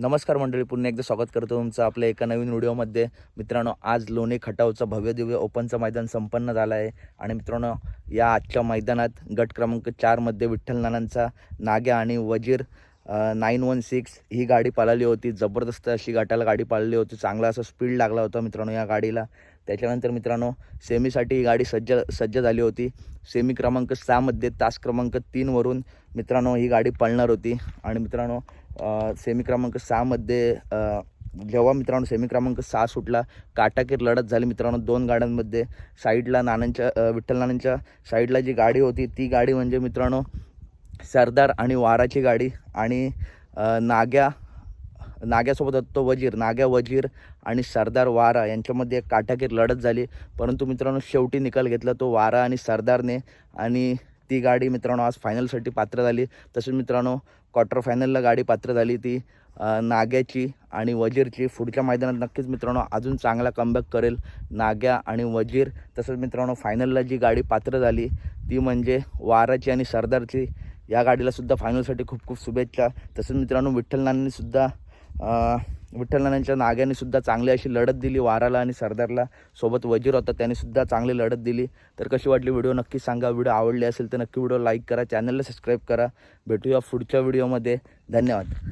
नमस्कार मंडळी पुन्हा एकदा स्वागत करतो तुमचं आपल्या एका नवीन व्हिडिओमध्ये. मित्रांनो आज लोणे खटावचं भव्य दिव्य ओपनचं मैदान संपन्न झालं आहे. आणि मित्रांनो या आजच्या मैदानात गट क्रमांक चारमध्ये विठ्ठल नानांचा नाग्या आणि वजीर नाईन वन सिक्स ही गाडी पाळली होती. जबरदस्त अशी गटाला गाडी पाळली होती. चांगला असा स्पीड लागला होता मित्रांनो या गाडीला. त्याच्यानंतर मित्रांनो सेमीसाठी ही गाडी सज्ज सज्ज झाली होती. सेमी क्रमांक सहामध्ये तास क्रमांक तीनवरून मित्रांनो ही गाडी पळणार होती. आणि मित्रांनो सेमी क्रमांक सहामध्ये जेव्हा मित्रांनो सेमी क्रमांक सहा सुटला काटाकीर लढत झाली मित्रांनो दोन गाड्यांमध्ये. साईडला नानांच्या विठ्ठल नानांच्या साईडला जी गाडी होती ती गाडी म्हणजे मित्रांनो सरदार आणि वाराची गाडी आणि नाग्या नाग्यासोबत तो वजीर नाग्या वजीर आणि सरदार वारा यांच्यामध्ये एक काटाकीर लढत झाली. परंतु मित्रांनो शेवटी निकाल घेतला तो वारा आणि सरदारने आणि ती गाडी मित्रांनो आज फायनलसाठी पात्र झाली. तसेच मित्रांनो क्वार्टर फायनलला गाडी पात्र झाली ती नाग्याची आणि वजीरची. पुढच्या मैदानात नक्कीच मित्रांनो अजून चांगला कमबॅक करेल नाग्या आणि वजीर. तसंच मित्रांनो फायनलला जी गाडी पात्र झाली ती म्हणजे वाराची आणि सरदारची. या गाडीला सुद्धा फायनलसाठी खूप खूप शुभेच्छा. तसंच मित्रांनो विठ्ठल सुद्धा अ, नाग्याने सुद्धा चांगली अशी लढत दिली वाराला आणि सरदारला. सोबत वजीर होता त्याने सुद्धा चांगली लढत दिली. तर कशी वाटली व्हिडिओ? नक्की सांगा. व्हिडिओ आवडली असेल तर नक्की व्हिडिओ लाईक करा चॅनलला सबस्क्राईब करा. भेटूया पुढच्या व्हिडिओमध्ये. धन्यवाद.